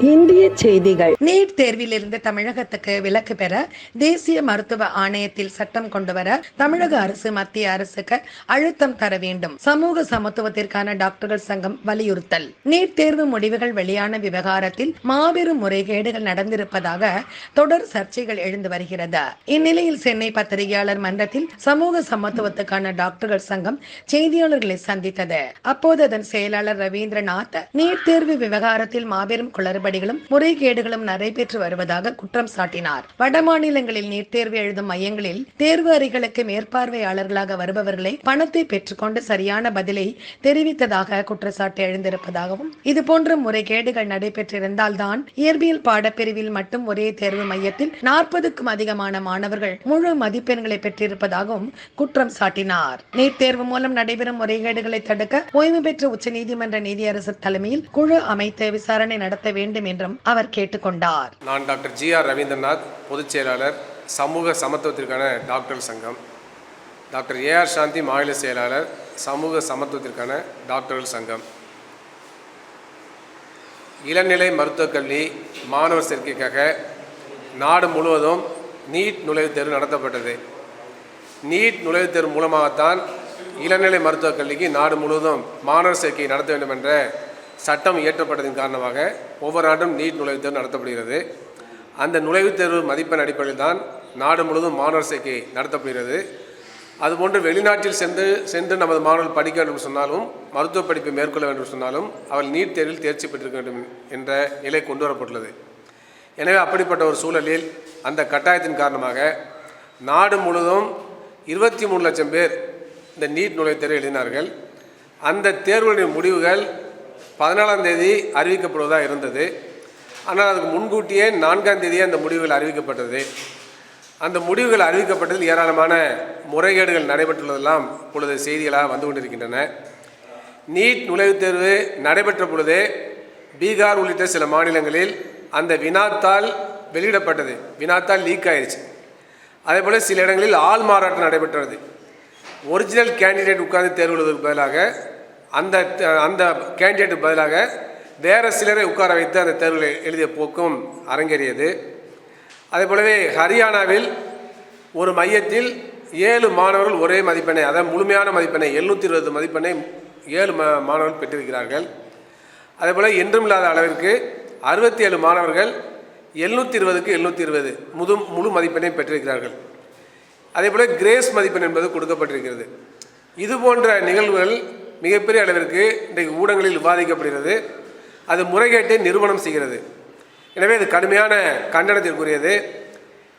இந்திய செய்திகள். நீட் தேர்விலிருந்து தமிழகத்துக்கு விலக்கு பெற தேசிய மருத்துவ ஆணையத்தில் சட்டம் கொண்டு வர தமிழக அரசு மத்திய அரசுக்கு அழுத்தம் தர வேண்டும். சமூக சமத்துவத்திற்கான டாக்டர்கள் சங்கம் வலியுறுத்தல். நீட் தேர்வு முடிவுகள் வெளியான விவகாரத்தில் மாபெரும் முறைகேடுகள் நடந்திருப்பதாக தொடர் சர்ச்சைகள் எழுந்து வருகிறது. இந்நிலையில் சென்னை பத்திரிகையாளர் மன்றத்தில் சமூக சமத்துவத்துக்கான டாக்டர்கள் சங்கம் செய்தியாளர்களை சந்தித்தது. அப்போது அதன் செயலாளர் ரவீந்திரநாத் நீட் தேர்வு விவகாரத்தில் மாபெரும் குளறுபடிகளும் முறைகேடுகளும் நடைபெற்று வருவதாக குற்றம் சாட்டினார். வடமாநிலங்களில் நீட் தேர்வு எழுதும் மையங்களில் தேர்வு அறைகளுக்கு மேற்பார்வையாளர்களாக வருபவர்களை பணத்தை பெற்றுக்கொண்டு சரியான பதிலை தெரிவித்ததாக குற்றச்சாட்டு எழுந்திருப்பதாகவும் இதுபோன்ற முறைகேடுகள் நடைபெற்றிருந்தால்தான் இயற்பியல் பாடப்பிரிவில் மட்டும் ஒரே தேர்வு மையத்தில் நாற்பதுக்கும் அதிகமான மாணவர்கள் முழு மதிப்பெண்களை பெற்றிருப்பதாகவும் குற்றம் சாட்டினார். நீட் தேர்வு மூலம் நடைபெறும் முறைகேடுகளை தடுக்க ஓய்வு பெற்ற உச்சநீதிமன்ற நீதியரசர் தலைமையில் குழு அமைத்து விசாரணை நடத்த வேண்டும் வேண்டும் என்றும் அவர் கேட்டுக்கொண்டார். நான் டாக்டர் ஜி ஆர் ரவீந்திரநாத் பொதுச் செயலாளர் சமூக சமத்துவத்திற்கான டாக்டர் சங்கம். டாக்டர் ஏ ஆர் சாந்தி மாநில செயலாளர் சமூக சமத்துவத்திற்கான டாக்டர்கள் சங்கம். இளநிலை மருத்துவக் கல்வி மாணவர் சேர்க்கைக்காக நாடு முழுவதும் நீட் நுழைவுத் தேர்வு நடத்தப்பட்டது. நீட் நுழைவுத் தேர்வு மூலமாகத்தான் இளநிலை மருத்துவக் கல்விக்கு நாடு முழுவதும் மாணவர் சேர்க்கை நடத்த வேண்டும் என்ற சட்டம் இயற்றப்பட்டதன் காரணமாக ஒவ்வொரு ஆண்டும் நீட் நுழைவுத் தேர்வு நடத்தப்படுகிறது. அந்த நுழைவுத் தேர்வு மதிப்பெண் அடிப்படையில் தான் நாடு முழுவதும் மாணவர் சேர்க்கை நடத்தப்படுகிறது. அதுபோன்று வெளிநாட்டில் சென்று சென்று நமது மாணவர்கள் படிக்க வேண்டும் சொன்னாலும் மருத்துவ படிப்பை மேற்கொள்ள வேண்டும் சொன்னாலும் அவள் நீட் தேர்வில் தேர்ச்சி பெற்றிருக்க வேண்டும் என்ற நிலை கொண்டு வரப்பட்டுள்ளது. எனவே அப்படிப்பட்ட ஒரு சூழலில் அந்த கட்டாயத்தின் காரணமாக நாடு முழுவதும் இருபத்தி மூணு லட்சம் பேர் இந்த நீட் நுழைவுத் தேர்வு எழுதினார்கள். அந்த தேர்வுகளின் முடிவுகள் பதினாலாம் தேதி அறிவிக்கப்படுவதாக இருந்தது. ஆனால் அதுக்கு முன்கூட்டியே நான்காம் தேதியே அந்த முடிவுகள் அறிவிக்கப்பட்டது. அந்த முடிவுகள் அறிவிக்கப்பட்டதில் ஏராளமான முறைகேடுகள் நடைபெற்றுள்ளதெல்லாம் இப்பொழுது செய்திகளாக வந்து கொண்டிருக்கின்றன. நீட் நுழைவுத் தேர்வு நடைபெற்ற பொழுதே பீகார் உள்ளிட்ட சில மாநிலங்களில் அந்த வினாத்தால் வெளியிடப்பட்டது. வினாத்தால் லீக் ஆயிடுச்சு அதே போல் சில இடங்களில் ஆள் மாறாட்டம் நடைபெற்றது. ஒரிஜினல் கேண்டிடேட் உட்கார்ந்து தேர்வு எழுதுவதற்கு பதிலாக அந்த அந்த கேண்டிடேட்டுக்கு பதிலாக வேறு சிலரை உட்கார வைத்து அந்த தேர்வில் எழுதிய போக்கும் அரங்கேறியது. அதே போலவே ஹரியானாவில் ஒரு மையத்தில் ஏழு மாணவர்கள் ஒரே மதிப்பெண்ணை அதாவது முழுமையான மதிப்பெண்ணை எழுநூற்றி இருபது மதிப்பெண்ணை ஏழு மா மாணவர்கள் பெற்றிருக்கிறார்கள். அதே போல் என்றுமில்லாத அளவிற்கு அறுபத்தி ஏழு மாணவர்கள் எழுநூற்றி இருபதுக்கு எழுநூற்றி இருபது முது முழு மதிப்பெண்ணை பெற்றிருக்கிறார்கள். அதே போல் கிரேஸ் மதிப்பெண் என்பது கொடுக்கப்பட்டிருக்கிறது. இது போன்ற நிகழ்வுகள் மிகப்பெரிய அளவிற்கு இன்றைக்கு ஊடகங்களில் விவாதிக்கப்படுகிறது. அது முறைகேட்டை நிறுவனம் செய்கிறது. எனவே இது கடுமையான கண்டனத்திற்குரியது.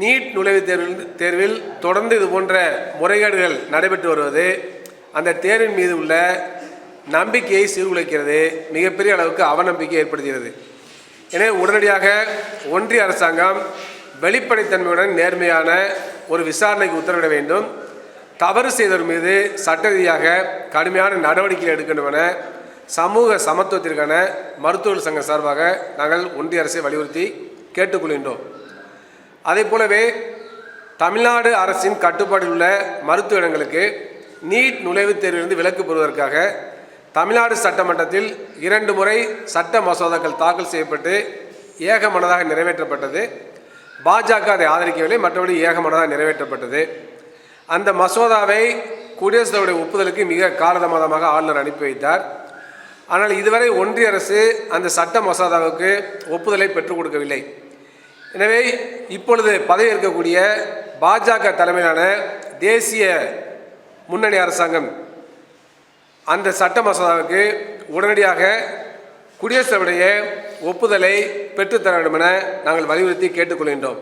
நீட் நுழைவுத் தேர்வில் தேர்வில் தொடர்ந்து இது போன்ற முறைகேடுகள் நடைபெற்று வருவது அந்த தேர்வின் மீது உள்ள நம்பிக்கையை சீர்குலைக்கிறது மிகப்பெரிய அளவுக்கு அவநம்பிக்கை ஏற்படுத்துகிறது. எனவே உடனடியாக ஒன்றிய அரசாங்கம் வெளிப்படைத்தன்மையுடன் நேர்மையான ஒரு விசாரணைக்கு உத்தரவிட வேண்டும். தவறு செய்தவர் மீது சட்ட ரீதியாக கடுமையான நடவடிக்கை எடுக்கணும் என சமூக சமத்துவத்திற்கான மருத்துவர்கள் சங்கம் சார்பாக நாங்கள் ஒன்றிய அரசை வலியுறுத்தி கேட்டுக்கொள்கின்றோம். அதே போலவே தமிழ்நாடு அரசின் கட்டுப்பாட்டில் உள்ள மருத்துவ இடங்களுக்கு நீட் நுழைவுத் தேர்விலிருந்து விலக்கு பெறுவதற்காக தமிழ்நாடு சட்டமன்றத்தில் இரண்டு முறை சட்ட மசோதாக்கள் தாக்கல் செய்யப்பட்டு ஏகமனதாக நிறைவேற்றப்பட்டது. பாஜக அதை ஆதரிக்கவில்லை மற்றபடி ஏகமனதாக நிறைவேற்றப்பட்டது. அந்த மசோதாவை குடியரசுத் தலைவருடைய ஒப்புதலுக்கு மிக காலதாமதமாக ஆளுநர் அனுப்பி வைத்தார். ஆனால் இதுவரை ஒன்றிய அரசு அந்த சட்ட மசோதாவுக்கு ஒப்புதலை பெற்றுக் கொடுக்கவில்லை. எனவே இப்பொழுது பதவி இருக்கக்கூடிய பாஜக தலைமையிலான தேசிய முன்னணி அரசாங்கம் அந்த சட்ட மசோதாவுக்கு உடனடியாக குடியரசுடைய ஒப்புதலை பெற்றுத்தர வேண்டும் என நாங்கள் வலியுறுத்தி கேட்டுக்கொள்கின்றோம்.